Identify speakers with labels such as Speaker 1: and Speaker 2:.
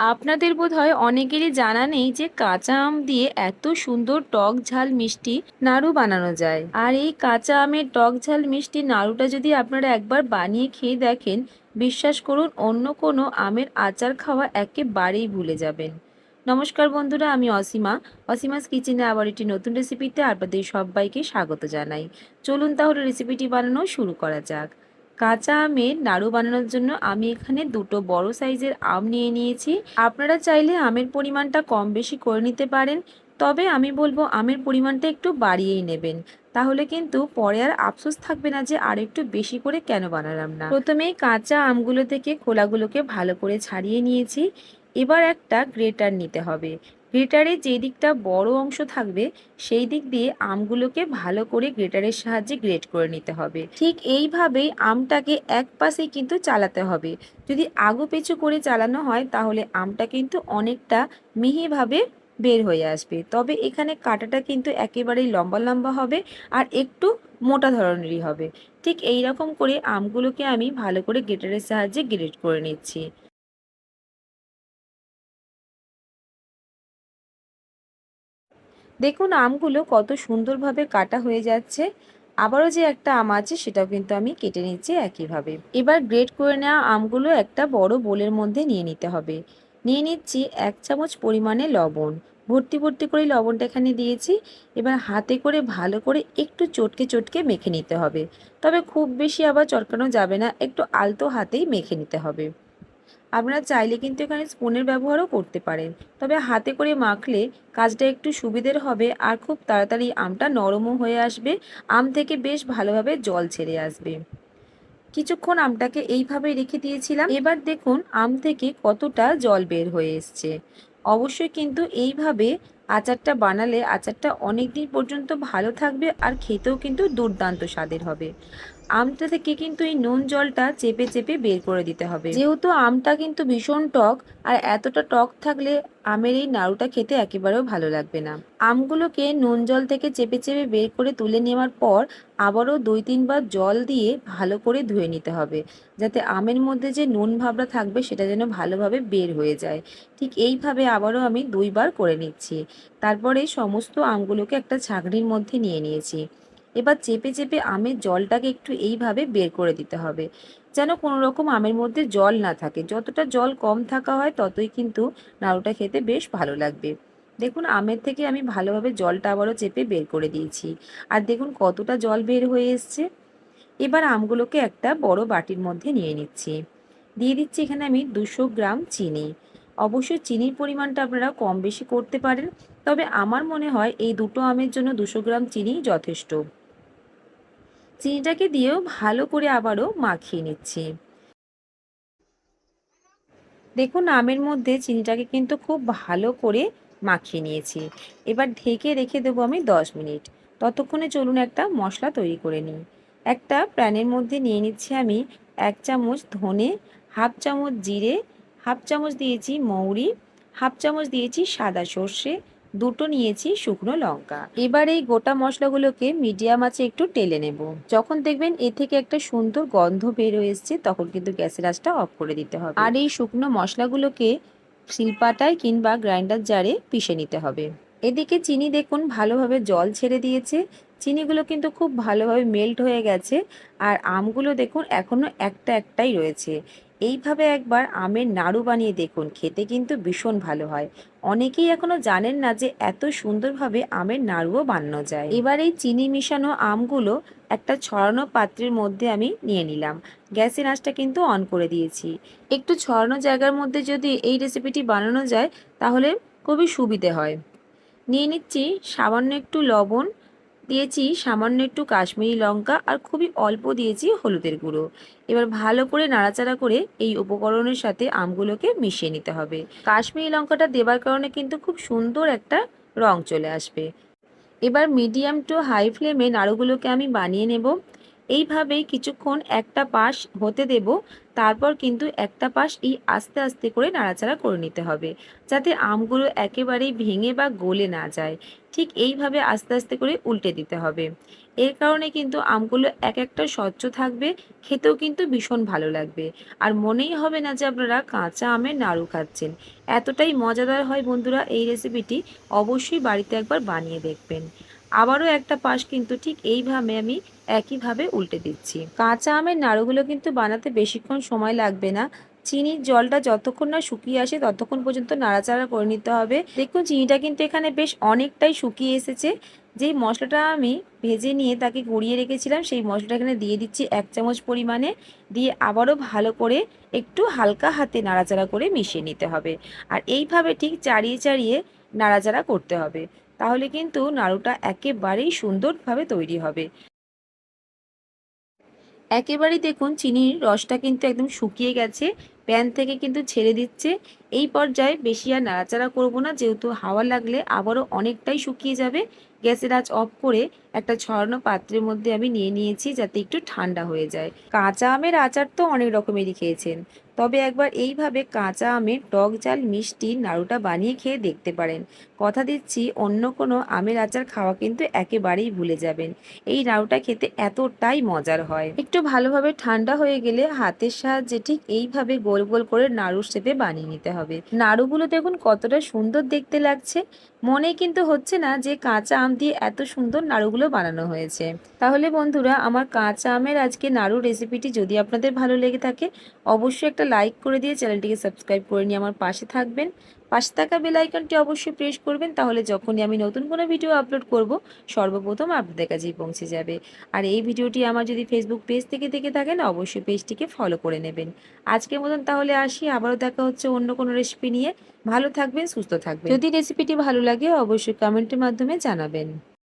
Speaker 1: আপনাদের বোধহয় অনেকেরই জানা নেই যে কাঁচা আম দিয়ে এত সুন্দর টক ঝাল মিষ্টি নাড়ু বানানো যায়। আর এই কাঁচা আমের টক ঝাল মিষ্টি নাড়ুটা যদি আপনারা একবার বানিয়ে খেয়ে দেখেন, বিশ্বাস করুন অন্য কোনো আমের আচার খাওয়া একেবারেই ভুলে যাবেন। নমস্কার বন্ধুরা, আমি অসীমা। অসীমাস কিচেনে আবার একটি নতুন রেসিপিতে আপনাদের সবাইকে স্বাগত জানাই। চলুন তাহলে রেসিপিটি বানানো শুরু করা যাক। কাঁচা আমের নাড়ু বানানোর জন্য আমি এখানে দুটো বড় সাইজের আম নিয়ে নিয়েছি। আপনারা চাইলে আমের পরিমাণটা কম বেশি করে নিতে পারেন, তবে আমি বলব আমের পরিমাণটা একটু বাড়িয়েই নেবেন। তাহলে কিন্তু পরে আর আফসোস থাকবে না যে আর একটু বেশি করে কেন বানালাম না। প্রথমেই কাঁচা আমগুলো থেকে খোলাগুলোকে ভালো করে ছাড়িয়ে নিয়েছি। এবার একটা গ্রেটার নিতে হবে। গ্রেটারে যে দিকটা বড় অংশ থাকবে, সেই দিক দিয়ে আমগুলোকে ভালো করে গ্রেটারের সাহায্যে গ্রেট করে নিতে হবে। ঠিক এইভাবেই আমটাকে এক পাশেই কিন্তু চালাতে হবে। যদি আগু পেছু করে চালানো হয়, তাহলে আমটা কিন্তু অনেকটা মিহিভাবে বের হয়ে আসবে। তবে এখানে কাটাটা কিন্তু একেবারেই লম্বা লম্বা হবে আর একটু মোটা ধরনেরই হবে। ঠিক এই রকম করে আমগুলোকে আমি ভালো করে গ্রেটারের সাহায্যে গ্রেট করে নিচ্ছি। দেখুন, আমগুলো কত সুন্দরভাবে কাটা হয়ে যাচ্ছে। আবারও যে একটা আম আছে, সেটাও কিন্তু আমি কেটে নিচ্ছি একইভাবে। এবার গ্রেট করে নেওয়া আমগুলো একটা বড় বোলের মধ্যে নিয়ে নিতে হবে। নিয়ে নিচ্ছি এক চামচ পরিমাণে লবণ। ভর্তি ভর্তি করে লবণটা এখানে দিয়েছি। এবার হাতে করে ভালো করে একটু চটকে চটকে মেখে নিতে হবে। তবে খুব বেশি আবার চটকানো যাবে না, একটু আলতো হাতেই মেখে নিতে হবে। আপনারা চাইলে কিন্তু এখানে স্পুনের ব্যবহারও করতে পারেন। তবে হাতে করে মাখলে কাজটা একটু সুবিধের হবে আর খুব তাড়াতাড়ি আমটা নরমও হয়ে আসবে, আম থেকে বেশ ভালোভাবে জল ছেড়ে আসবে। কিছুক্ষণ আমটাকে এইভাবে রেখে দিয়েছিলাম। এবার দেখুন আম থেকে কতটা জল বের হয়ে এসছে। অবশ্যই কিন্তু এইভাবে আচারটা বানালে আচারটা অনেক দিন পর্যন্ত ভালো থাকবে আর খেতেও কিন্তু দুর্দান্ত স্বাদের হবে। আমটা থেকে কিন্তু এই নুন জলটা চেপে চেপে বের করে দিতে হবে। যেহেতু আমটা কিন্তু ভীষণ টক, আর এতটা টক থাকলে আমের এই নাড়ুটা খেতে একেবারেও ভালো লাগবে না। আমগুলোকে নুন জল থেকে চেপে চেপে বের করে তুলে নেওয়ার পর আবারও দুই তিনবার জল দিয়ে ভালো করে ধুয়ে নিতে হবে, যাতে আমের মধ্যে যে নুন ভাবটা থাকবে সেটা যেন ভালোভাবে বের হয়ে যায়। ঠিক এইভাবে আবারও আমি দুইবার করে নিচ্ছি। তারপরে সমস্ত আমগুলোকে একটা ছাঁকনির মধ্যে নিয়ে নিয়েছি। এবার চেপে চেপে আমের জলটাকে একটু এইভাবে বের করে দিতে হবে, যেন কোনো রকম আমের মধ্যে জল না থাকে। যতটা জল কম থাকা হয়, ততই কিন্তু নাড়ুটা খেতে বেশ ভালো লাগবে। দেখুন, আমের থেকে আমি ভালোভাবে জলটা আবারও চেপে বের করে দিয়েছি। আর দেখুন, কতটা জল বের হয়ে এসছে। এবার আমগুলোকে একটা বড় বাটির মধ্যে নিয়ে নিচ্ছি। দিয়ে দিচ্ছি এখানে আমি দুশো গ্রাম চিনি। অবশ্যই চিনির পরিমাণটা আপনারা কম বেশি করতে পারেন। তবে আমার মনে হয় এই দুটো আমের জন্য দুশো গ্রাম চিনি যথেষ্ট। চিনিটাকে দিয়েও ভালো করে আবারও মাখিয়ে নিচ্ছি। দেখুন, আমের মধ্যে চিনিটাকে কিন্তু খুব ভালো করে মাখিয়ে নিয়েছি। এবার ঢেকে রেখে দেবো আমি দশ মিনিট। ততক্ষণে চলুন একটা মশলা তৈরি করে নিই। একটা প্যানের মধ্যে নিয়ে নিচ্ছি আমি এক চামচ ধনে, হাফ চামচ জিরে হাফ চামচ দিয়েছি মৌরি, হাফ চামচ দিয়েছি সাদা সর্ষে, দুটো নিয়েছি শুকনো লঙ্কা। এবার এই গোটা মশলাগুলোকে মিডিয়াম আছে একটু টেলে নেব। যখন দেখবেন এ থেকে একটা সুন্দর গন্ধ বের হয়ে এসছে, তখন কিন্তু গ্যাসের আঁচটা অফ করে দিতে হবে। আর এই শুকনো মশলাগুলোকে শিলপাটায় কিংবা গ্রাইন্ডার জারে পিষে নিতে হবে। এদিকে চিনি দেখুন ভালোভাবে জল ছেড়ে দিয়েছে। চিনিগুলো কিন্তু খুব ভালোভাবে মেল্ট হয়ে গেছে। আর আমগুলো দেখুন এখনও একটা একটাই রয়েছে। এইভাবে একবার আমের নাড়ু বানিয়ে দেখুন, খেতে কিন্তু ভীষণ ভালো হয়। অনেকেই এখনও জানেন না যে এত সুন্দরভাবে আমের নাড়ুও বানানো যায়। এবার এই চিনি মিশানো আমগুলো একটা ছড়ানো পাত্রের মধ্যে আমি নিয়ে নিলাম। গ্যাসের আঁচটা কিন্তু অন করে দিয়েছি। একটু ছড়ানো জায়গার মধ্যে যদি এই রেসিপিটি বানানো যায়, তাহলে খুবই সুবিধে হয়। নিয়ে নিচ্ছি সামান্য একটু লবণ দিয়েছি, সামান্য একটু কাশ্মীরি লঙ্কা আর খুবই অল্প দিয়েছি হলুদের গুঁড়ো। এবার ভালো করে নাড়াচাড়া করে এই উপকরণের সাথে আমগুলোকে মিশিয়ে নিতে হবে। কাশ্মীরি লঙ্কাটা দেবার কারণে কিন্তু খুব সুন্দর একটা রং চলে আসবে। এবার মিডিয়াম টু হাই ফ্লেমে নাড়ুগুলোকে আমি বানিয়ে নেব। এইভাবেই কিছুক্ষণ একটা পাশ হতে দেব, তারপর কিন্তু একটা পাশ এই আস্তে আস্তে করে নাড়াচাড়া করে নিতে হবে, যাতে আমগুলো একেবারেই ভেঙে বা গলে না যায়। ঠিক এইভাবে আস্তে আস্তে করে উল্টে দিতে হবে। এর কারণে কিন্তু আমগুলো এক একটা স্বচ্ছ থাকবে, খেতেও কিন্তু ভীষণ ভালো লাগবে। আর মনেই হবে না যে আপনারা কাঁচা আমের নাড়ু খাচ্ছেন। এতটাই মজাদার হয় বন্ধুরা এই রেসিপিটি অবশ্যই বাড়িতে একবার বানিয়ে দেখবেন। আবারও একটা পাশ কিন্তু ঠিক এইভাবে আমি একইভাবে উল্টে দিচ্ছি। কাঁচা আমের নাড়ুগুলো কিন্তু বানাতে বেশিক্ষণ সময় লাগবে না। চিনির জলটা যতক্ষণ না শুকিয়ে আসে ততক্ষণ পর্যন্ত নাড়াচাড়া করে নিতে হবে। দেখুন, চিনিটা কিন্তু এখানে বেশ অনেকটাই শুকিয়ে এসেছে। যেই মশলাটা আমি ভেজে নিয়ে তাকে গড়িয়ে রেখেছিলাম, সেই মশলাটা এখানে দিয়ে দিচ্ছি এক চামচ পরিমাণে। দিয়ে আবারও ভালো করে একটু হালকা হাতে নাড়াচাড়া করে মিশিয়ে নিতে হবে। আর এইভাবে ঠিক চাড়িয়ে চাড়িয়ে নাড়াচাড়া করতে হবে। তাহলে কিন্তু নাড়ুটা একেবারেই সুন্দরভাবে তৈরি হবে। একেবারেই দেখুন চিনির রসটা কিন্তু একদম শুকিয়ে গেছে, প্যান থেকে কিন্তু ছেড়ে দিচ্ছে। এই পর্যায়ে বেশি আর নাড়াচাড়া করব না, যেহেতু হাওয়া লাগলে আবারও অনেকটাই শুকিয়ে যাবে। গ্যাসের আঁচ অফ করে একটা ছড়ানো পাত্রের মধ্যে আমি নিয়ে নিয়েছি যাতে একটু ঠান্ডা হয়ে যায়। কাঁচা আমের আচার তো অনেক রকমেরই খেয়েছেন। তবে একবার এইভাবে কাঁচা আমের টক জাল, মিষ্টি, নাড়ুটা বানিয়ে খেয়ে দেখতে পারেন। কথা দিচ্ছি, অন্য কোনো আমের আচার খাওয়া কিন্তু একেবারেই ভুলে যাবেন। এই নাড়ুটা খেতে এতটাই মজার হয়। একটু ভালোভাবে ঠান্ডা হয়ে গেলে হাতের সাহায্যে ঠিক এইভাবে গোল গোল করে নাড়ুর শেপে বানিয়ে নিতে হবে। নাড়ুগুলো দেখুন কতটা সুন্দর দেখতে লাগছে। মনে কিন্তু হচ্ছে না যে কাঁচা আম দিয়ে এত সুন্দর নাড়ুগুলো বানানো হয়েছে। তাহলে বন্ধুরা, আমার কাঁচা আমের আজকে নাড়ু রেসিপিটি যদি আপনাদের ভালো লেগে থাকে, অবশ্যই একটা লাইক করে দিয়ে চ্যানেলটিকে সাবস্ক্রাইব করে নিয়ে আমার পাশে থাকবেন। পাশে থাকা বেল আইকনটি অবশ্যই প্রেস করবেন, তাহলে যখনই আমি নতুন কোনো ভিডিও আপলোড করব, সর্বপ্রথম আপনাদের কাছেই পৌঁছে যাবে। আর এই ভিডিওটি আমার যদি ফেসবুক পেজ থেকে দেখে থাকেন, অবশ্যই পেজটিকে ফলো করে নেবেন। আজকের মতন তাহলে আসি, আবারও দেখা হচ্ছে অন্য কোনো রেসিপি নিয়ে। ভালো থাকবেন, সুস্থ থাকবেন। যদি রেসিপিটি ভালো লাগে, অবশ্যই কমেন্টের মাধ্যমে জানাবেন।